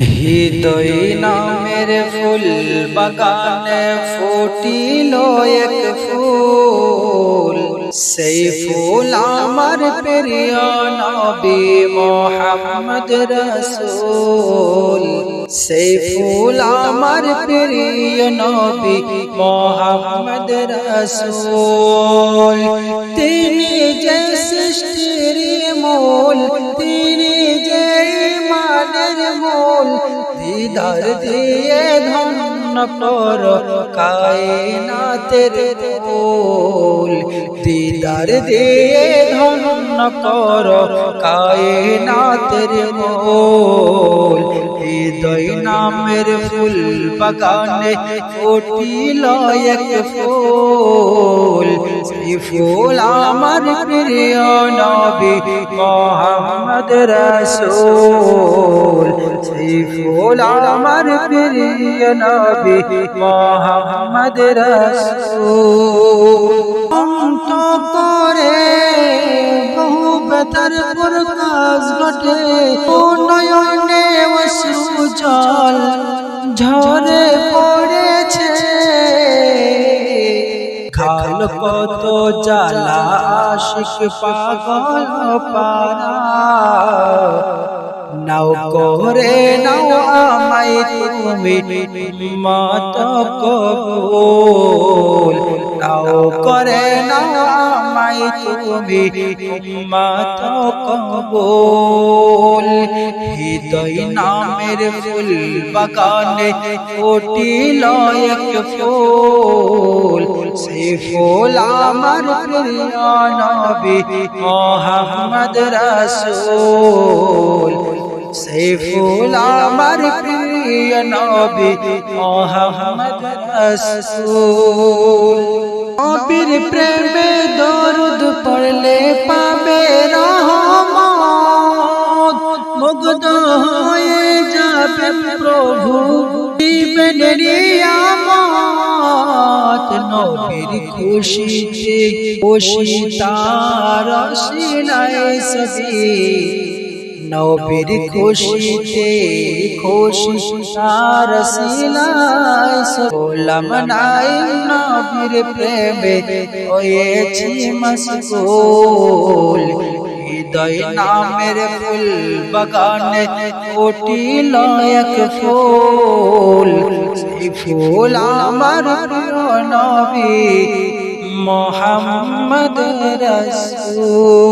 হৃদয় নামের ফুল বাগানে ফুটিল এক ফুল। সেই ফুল আমার প্রিয় নবী মোহাম্মদ রসুল। সেই ফুল আমার প্রিয় নবী মোহাম্মদ রসুল। তিনি যে সৃষ্টির মূল, তিনি দিদার দিয়ে ধন্য কর কায়নাতের ফুল। দিদার দিয়ে ধন্য কর কায়নাতের মূল হৃদয় নামের ফুল বাগানে ফুটিল এক ফুল। ফুল আমার প্রিয় নবী মোহাম্মদ রাসূল সেই ফুল আমার প্রিয় নবী মোহাম্মদ রাসূল। অন্ত করে বহু বেতার প্রকাশ ঘটে নয়নে অশ্রু ঝরে পড়েছে কত জ্বালা আশিক পাগল পারা নাও করে, নাও আমায় তুমি মাত কবুল। নাও করে, নাও আমায় তুমি মাত কবুল। হৃদয় নামের ফুল বাগানে ফুটিল এক ফুল। ফুল আমার প্রিয় নবী মোহাম্মদ রাসূল। সে ফুল আমার প্রিয় নবী মোহাম্মদ রাসূল। নবীর প্রেমে দরুদ পড়লে পাবে রহমত। মুগ্ধ হয়ে যাবে প্রভু। রিয়ামত নবীর খুশিতে খুশি তার শিলায় সবি নবীর খুশিতে খুশি তার শিলায় সোলাম নাই নবীর প্রেমে হয়েছি মশগুল হৃদয় নামের ফুল বাগানে ফুটিল এক ফুল। সেই ফুল আমার নবী মোহাম্মদ রসূল।